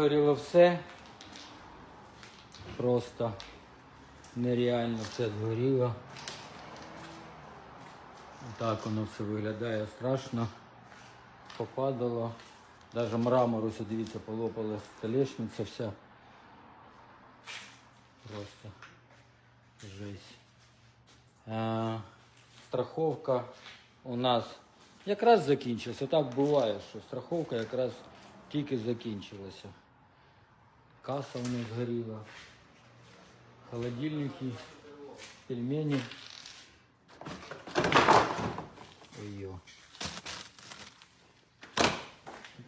вигоріло все. Просто нереально все згоріло. Так воно все виглядає страшно. Попадало. Навіть мрамор, ось дивіться, полопала столешниця вся. Просто жесть. А, страховка у нас якраз закінчилася. Так буває, що страховка якраз тільки закінчилася. Каса у нас горіла. Холодильники, пельмені. Ой-ё.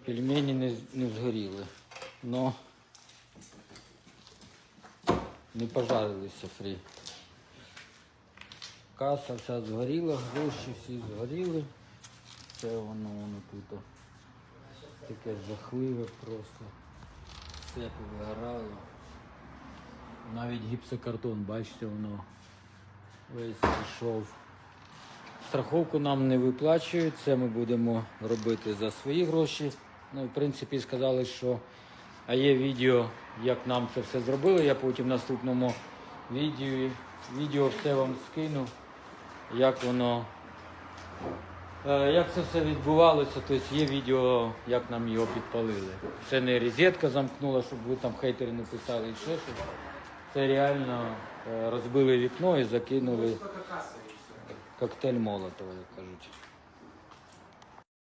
Пельмені не, не згоріли, но не пожарилися фрі. Каса вся згоріла, гроші всі згоріли. Це воно воно тут. Таке жахливе просто. Все повигорало. Навіть гіпсокартон, бачите, воно весь пішов. Страховку нам не виплачують, це ми будемо робити за свої гроші. Ну, в принципі, сказали, що а є відео, як нам це все зробили. Я потім в наступному відео, відео все вам скину, як воно, як це все відбувалося. Тобто є відео, як нам його підпалили. Це не розетка замкнула, щоб ви там хейтери не писали і ще щось. Це реально е, розбили вікно і закинули коктейль Молотова, як кажуть.